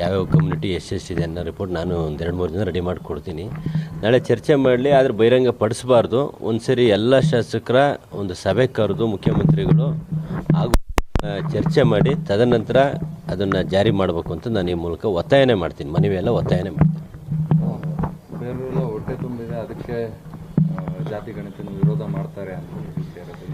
ಯಾವ್ಯಾವ ಕಮ್ಯುನಿಟಿ ಎಷ್ಟೆಷ್ಟಿದೆ ಅನ್ನೋ ರಿಪೋರ್ಟ್ ನಾನು ಒಂದು ಎರಡು ಮೂರು ದಿನ ರೆಡಿ ಮಾಡಿಕೊಡ್ತೀನಿ. ನಾಳೆ ಚರ್ಚೆ ಮಾಡಲಿ ಆದರೆ ಬಹಿರಂಗ ಪಡಿಸಬಾರ್ದು. ಒಂದು ಸರಿ ಎಲ್ಲ ಶಾಸಕರ ಒಂದು ಸಭೆ ಕರೆದು ಮುಖ್ಯಮಂತ್ರಿಗಳು ಹಾಗೂ ಚರ್ಚೆ ಮಾಡಿ ತದನಂತರ ಅದನ್ನು ಜಾರಿ ಮಾಡಬೇಕು ಅಂತ ನಾನು ಈ ಮೂಲಕ ಒತ್ತಾಯನೇ ಮಾಡ್ತೀನಿ. ಮನವಿ ಎಲ್ಲ ಒತ್ತಾಯನೇ ಮಾಡ್ತೀನಿ. ಹೊಟ್ಟೆ ತುಂಬಿದೆ ಅದಕ್ಕೆ ಜಾತಿ ಗಣಿತನ ವಿರೋಧ ಮಾಡ್ತಾರೆ ಅಂತ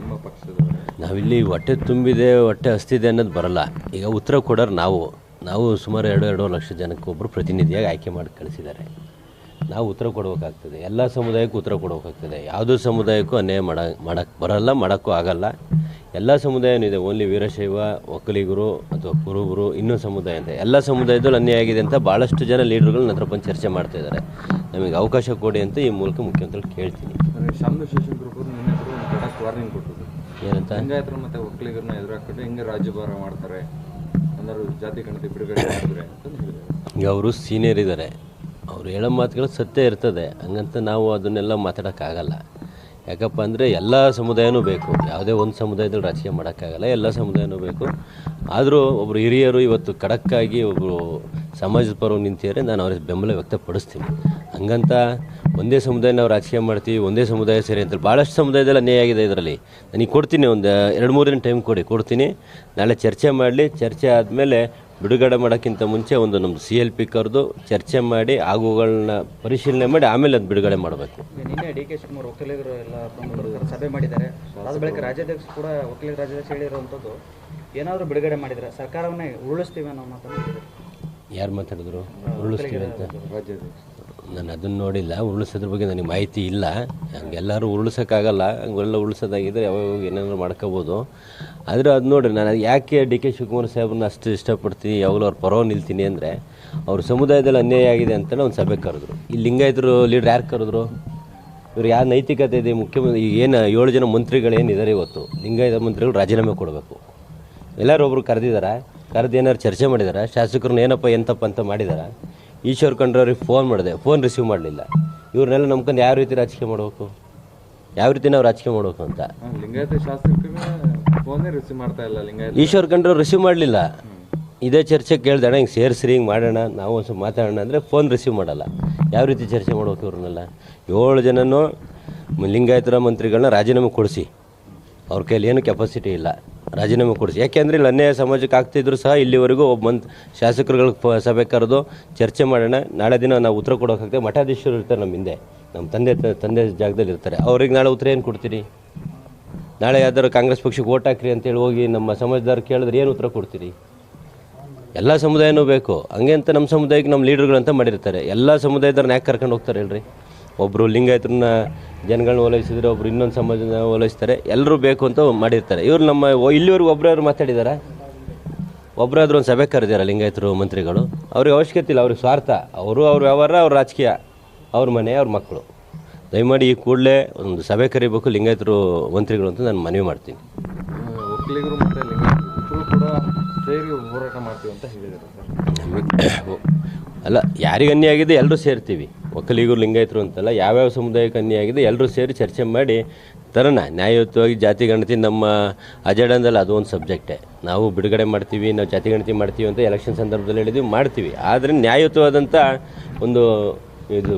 ನಿಮ್ಮ ಪಕ್ಷದವರು? ನಾವಿಲ್ಲಿ ಹೊಟ್ಟೆ ತುಂಬಿದೆ ಹೊಟ್ಟೆ ಹಸ್ತಿದೆ ಅನ್ನೋದು ಬರಲ್ಲ. ಈಗ ಉತ್ತರ ಕೊಡೋರು ನಾವು. ನಾವು ಸುಮಾರು ಎರಡು ಎರಡೂವರೆ ಲಕ್ಷ ಜನಕ್ಕೆ ಒಬ್ಬರು ಪ್ರತಿನಿಧಿಯಾಗಿ ಆಯ್ಕೆ ಮಾಡಿ ಕಳಿಸಿದ್ದಾರೆ. ನಾವು ಉತ್ತರ ಕೊಡಬೇಕಾಗ್ತದೆ. ಎಲ್ಲ ಸಮುದಾಯಕ್ಕೂ ಉತ್ತರ ಕೊಡಬೇಕಾಗ್ತದೆ. ಯಾವುದೋ ಸಮುದಾಯಕ್ಕೂ ಅನ್ಯಾಯ ಮಾಡ ಮಾಡಕ್ಕೆ ಬರಲ್ಲ ಮಾಡೋಕ್ಕೂ ಆಗಲ್ಲ. ಎಲ್ಲ ಸಮುದಾಯನೂ ಇದೆ. ಓನ್ಲಿ ವೀರಶೈವ ಒಕ್ಕಲಿಗರು ಅಥವಾ ಕುರುಬರು ಇನ್ನೂ ಸಮುದಾಯ ಅಂತ. ಎಲ್ಲ ಸಮುದಾಯದಲ್ಲೂ ಅನ್ಯಾಯ ಆಗಿದೆ ಅಂತ ಭಾಳಷ್ಟು ಜನ ಲೀಡರ್ಗಳು ನನ್ನ ಹತ್ರ ಬಂದು ಚರ್ಚೆ ಮಾಡ್ತಾ ಇದ್ದಾರೆ. ನಮಗೆ ಅವಕಾಶ ಕೊಡಿ ಅಂತ ಈ ಮೂಲಕ ಮುಖ್ಯಮಂತ್ರಿ ಕೇಳ್ತೀನಿ. ಏನಂತ? ಒಕ್ಕಲಿಗರನ್ನ ಎದುರಾಕೊಂಡು ಹೆಂಗೆ ರಾಜ್ಯಭಾರ ಮಾಡ್ತಾರೆ? ಅವರು ಸೀನಿಯರ್ ಇದ್ದಾರೆ ಅವ್ರು ಹೇಳೋ ಮಾತುಗಳು ಸತ್ಯ ಇರ್ತದೆ. ಹಂಗಂತ ನಾವು ಅದನ್ನೆಲ್ಲ ಮಾತಾಡೋಕ್ಕಾಗಲ್ಲ. ಯಾಕಪ್ಪ ಅಂದರೆ ಎಲ್ಲ ಸಮುದಾಯನೂ ಬೇಕು. ಯಾವುದೇ ಒಂದು ಸಮುದಾಯದಲ್ಲಿ ರಾಜಕೀಯ ಮಾಡೋಕ್ಕಾಗಲ್ಲ. ಎಲ್ಲ ಸಮುದಾಯನೂ ಬೇಕು. ಆದರೂ ಒಬ್ಬರು ಹಿರಿಯರು ಇವತ್ತು ಖಡಕ್ಕಾಗಿ ಒಬ್ಬರು ಸಮಾಜದ ಪರವಾಗಿ ನಿಂತಿದ್ದಾರೆ. ನಾನು ಅವ್ರಿಗೆ ಬೆಂಬಲ ವ್ಯಕ್ತಪಡಿಸ್ತೀನಿ. ಹಂಗಂತ ಒಂದೇ ಸಮುದಾಯ ನಾವು ರಾಜಕೀಯ ಮಾಡ್ತೀವಿ ಒಂದೇ ಸಮುದಾಯ ಸೇರಿ ಅಂತ ಭಾಳಷ್ಟು ಸಮುದಾಯದಲ್ಲಿ ಅನ್ಯಾಯ ಆಗಿದೆ ಇದರಲ್ಲಿ. ನನಗೆ ಕೊಡ್ತೀನಿ ಒಂದು ಎರಡು ಮೂರು ದಿನ ಟೈಮ್ ಕೊಡಿ ಕೊಡ್ತೀನಿ. ನಾಳೆ ಚರ್ಚೆ ಮಾಡಲಿ ಚರ್ಚೆ ಆದಮೇಲೆ ಬಿಡುಗಡೆ ಮಾಡೋಕ್ಕಿಂತ ಮುಂಚೆ ಒಂದು ನಮ್ಮದು ಸಿ ಎಲ್ ಪಿ ಕರೆದು ಚರ್ಚೆ ಮಾಡಿ ಆಗುಗಳನ್ನ ಪರಿಶೀಲನೆ ಮಾಡಿ ಆಮೇಲೆ ಅದು ಬಿಡುಗಡೆ ಮಾಡಬೇಕು. ನಿನ್ನೆ ಡಿ ಕೆ ಶಿವಕುಮಾರ್ ಒಕ್ಕಲಿಗರು ಎಲ್ಲ ಪ್ರಮುಖರು ಸಭೆ ಮಾಡಿದ್ದಾರೆ. ಅದ ಬಳಿಕ ರಾಜ್ಯಾಧ್ಯಕ್ಷ ಕೂಡ ಒಕ್ಕಲಿಗ ರಾಜ್ಯಾಧ್ಯಕ್ಷ ಹೇಳಿರುವಂಥದ್ದು ಏನಾದರೂ ಬಿಡುಗಡೆ ಮಾಡಿದರೆ ಸರ್ಕಾರವನ್ನೇ ಉರುಳಿಸ್ತೀವಿ ಅನ್ನೋ ಮಾತನ್ನು ಹೇಳಿದ್ರು. ಯಾರು ಮಾತಾಡಿದ್ರು? ಉರುಳಿಸ್ತೀವಿ ಅಂತ. ನಾನು ಅದನ್ನು ನೋಡಿಲ್ಲ, ಉರುಳಿಸೋದ್ರ ಬಗ್ಗೆ ನನಗೆ ಮಾಹಿತಿ ಇಲ್ಲ. ಹಂಗೆಲ್ಲರೂ ಉರುಳಿಸೋಕ್ಕಾಗಲ್ಲ, ಹಂಗೆಲ್ಲ ಉರುಳಿಸೋದಾಗಿದ್ದರೆ ಯಾವಾಗ ಏನಾದರೂ ಮಾಡ್ಕೋಬೋದು. ಆದರೆ ಅದು ನೋಡಿರಿ, ನಾನು ಯಾಕೆ ಡಿ ಕೆ ಶಿವಕುಮಾರ್ ಸಾಹೇಬ್ರನ್ನ ಅಷ್ಟು ಇಷ್ಟಪಡ್ತೀನಿ, ಯಾವಾಗಲೂ ಅವ್ರ ಪರವಾಗಿ ನಿಲ್ತೀನಿ ಅಂದರೆ, ಅವ್ರ ಸಮುದಾಯದಲ್ಲಿ ಅನ್ಯಾಯ ಆಗಿದೆ ಅಂತಲೇ ಒಂದು ಸಭೆ ಕರೆದ್ರು. ಈ ಲಿಂಗಾಯತರು ಲೀಡ್ರ್ ಯಾರು ಕರೆದ್ರು? ಇವ್ರು ಯಾವ ನೈತಿಕತೆ ಇದೆ, ಮುಖ್ಯಮಂತ್ರಿ, ಈಗ ಏನು ಏಳು ಜನ ಮಂತ್ರಿಗಳೇನಿದ್ದಾರೆ ಇವತ್ತು, ಲಿಂಗಾಯತ ಮಂತ್ರಿಗಳು ರಾಜೀನಾಮೆ ಕೊಡಬೇಕು. ಎಲ್ಲರೂ ಒಬ್ರು ಕರೆದಿದ್ದಾರೆ ಕರೆದು ಏನಾದ್ರು ಚರ್ಚೆ ಮಾಡಿದ್ದಾರೆ ಶಾಸಕರನ್ನ ಏನಪ್ಪ, ಎಂತಪ್ಪ ಅಂತ ಮಾಡಿದಾರ? ಈಶ್ವರ್ ಖಂಡ್ರವ್ರಿಗೆ ಫೋನ್ ಮಾಡಿದೆ. ಫೋನ್ ರಿಸೀವ್ ಮಾಡಲಿಲ್ಲ. ಇವ್ರನ್ನೆಲ್ಲ ನಂಬ್ಕೊಂಡು ಯಾವ ರೀತಿ ರಾಜಕೀಯ ಮಾಡಬೇಕು? ಯಾವ ರೀತಿ ನಾವು ರಾಜಕೀಯ ಮಾಡಬೇಕು ಅಂತ? ಲಿಂಗಾಯತ ಶಾಸಕರಿಗೆ ಫೋನೇ ರಿಸೀವ್ ಮಾಡ್ತಾ ಇಲ್ಲ ಲಿಂಗಾಯತ. ಈಶ್ವರ್ ಖಂಡ್ರವ್ರು ರಿಸೀವ್ ಮಾಡಲಿಲ್ಲ. ಇದೇ ಚರ್ಚೆ ಕೇಳ್ದಣ ಹಿಂಗೆ ಸೇರಿಸ್ರಿ ಹಿಂಗೆ ಮಾಡೋಣ ನಾವು ಒಂದು ಸ್ವಲ್ಪ ಮಾತಾಡೋಣ ಅಂದರೆ ಫೋನ್ ರಿಸೀವ್ ಮಾಡಲ್ಲ. ಯಾವ ರೀತಿ ಚರ್ಚೆ ಮಾಡ್ಬೇಕು ಇವ್ರನ್ನೆಲ್ಲ? ಏಳು ಜನನೂ ಲಿಂಗಾಯತರ ಮಂತ್ರಿಗಳನ್ನ ರಾಜೀನಾಮೆ ಕೊಡಿಸಿ. ಅವ್ರ ಕೈಯಲ್ಲಿ ಏನು ಕೆಪಾಸಿಟಿ ಇಲ್ಲ. ರಾಜೀನಾಮೆ ಕೊಡಿಸಿ. ಯಾಕೆಂದರೆ ಇಲ್ಲಿ ಅನ್ಯಾಯ ಸಮಾಜಕ್ಕೆ ಆಗ್ತಿದ್ರು ಸಹ ಇಲ್ಲಿವರೆಗೂ ಒಬ್ಬ ಮಂತ್ ಶಾಸಕರುಗಳ ಸಭೆ ಕರೆದು ಚರ್ಚೆ ಮಾಡೋಣ, ನಾಳೆ ದಿನ ನಾವು ಉತ್ತರ ಕೊಡೋಕ್ಕಾಗ್ತದೆ ಮಠಾಧೀಶರು ಇರ್ತಾರೆ ನಮ್ಮ ಹಿಂದೆ. ನಮ್ಮ ತಂದೆ ತಂದೆ ಜಾಗದಲ್ಲಿ ಇರ್ತಾರೆ. ಅವ್ರಿಗೆ ನಾಳೆ ಉತ್ತರ ಏನು ಕೊಡ್ತೀರಿ? ನಾಳೆ ಯಾವ್ದಾದ್ರು ಕಾಂಗ್ರೆಸ್ ಪಕ್ಷಕ್ಕೆ ಓಟ್ ಹಾಕ್ರಿ ಅಂತೇಳಿ ಹೋಗಿ ನಮ್ಮ ಸಮಾಜದವ್ರು ಕೇಳಿದ್ರೆ ಏನು ಉತ್ತರ ಕೊಡ್ತೀರಿ? ಎಲ್ಲ ಸಮುದಾಯನೂ ಬೇಕು. ಹಂಗೆ ಅಂತ ನಮ್ಮ ಸಮುದಾಯಕ್ಕೆ ನಮ್ಮ ಲೀಡರ್ಗಳಂತ ಮಾಡಿರ್ತಾರೆ. ಎಲ್ಲ ಸಮುದಾಯದವ್ರನ್ನ ಯಾಕೆ ಕರ್ಕೊಂಡು ಹೋಗ್ತಾರೆ ಹೇಳ್ರಿ? ಒಬ್ಬರು ಲಿಂಗಾಯತರನ್ನ ಜನಗಳನ್ನ ಓಲೈಸಿದ್ರೆ ಒಬ್ರು ಇನ್ನೊಂದು ಸಮಾಜನ ಓಲೈಸ್ತಾರೆ. ಎಲ್ಲರೂ ಬೇಕು ಅಂತ ಮಾಡಿರ್ತಾರೆ. ಇವರು ನಮ್ಮ ಇಲ್ಲಿವರೆಗೂ ಒಬ್ಬರಾದ್ರು ಮಾತಾಡಿದಾರ? ಒಬ್ಬರಾದ್ರೂ ಒಂದು ಸಭೆ ಕರೆದಿದ್ದಾರೆ ಲಿಂಗಾಯತರು ಮಂತ್ರಿಗಳು? ಅವ್ರಿಗೆ ಅವಶ್ಯಕತೆ ಇಲ್ಲ ಅವ್ರಿಗೆ ಸ್ವಾರ್ಥ. ಅವರು ಅವ್ರ ವ್ಯವಹಾರ ಅವ್ರ ರಾಜಕೀಯ ಅವ್ರ ಮನೆ ಅವ್ರ ಮಕ್ಕಳು. ದಯಮಾಡಿ ಈ ಕೂಡಲೇ ಒಂದು ಸಭೆ ಕರಿಬೇಕು ಲಿಂಗಾಯತರು ಮಂತ್ರಿಗಳು ಅಂತ ನಾನು ಮನವಿ ಮಾಡ್ತೀನಿ. ಒಕ್ಕಲಿಗರು ಮತ್ತೆ ಲಿಂಗಾಯತರು ಕೂಡ ಸೇರಿ ಹೋರಾಟ ಮಾಡ್ತೀವಿ ಅಂತ ಹೇಳಿದ್ರು ಅಲ್ಲ, ಯಾರಿಗೆ ಅನ್ಯ ಆಗಿದೆ ಎಲ್ಲರೂ ಸೇರ್ತೀವಿ. ಒಕ್ಕಲಿಗರು, ಲಿಂಗಾಯತರು ಅಂತಲ್ಲ, ಯಾವ್ಯಾವ ಸಮುದಾಯಕ್ಕೆ ಅನ್ಯ ಆಗಿದೆ ಎಲ್ಲರೂ ಸೇರಿ ಚರ್ಚೆ ಮಾಡಿ ತರೋಣ ನ್ಯಾಯಯುತವಾಗಿ ಜಾತಿ ಗಣತಿ ನಮ್ಮ ಅಜೆಂಡದಲ್ಲಿ ಅದು ಒಂದು ಸಬ್ಜೆಕ್ಟೇ. ನಾವು ಬಿಡುಗಡೆ ಮಾಡ್ತೀವಿ, ನಾವು ಜಾತಿ ಗಣತಿ ಮಾಡ್ತೀವಿ ಅಂತ ಎಲೆಕ್ಷನ್ ಸಂದರ್ಭದಲ್ಲಿ ಹೇಳಿದ್ವಿ, ಮಾಡ್ತೀವಿ. ಆದರೆ ನ್ಯಾಯಯುತವಾದಂಥ ಒಂದು ಇದು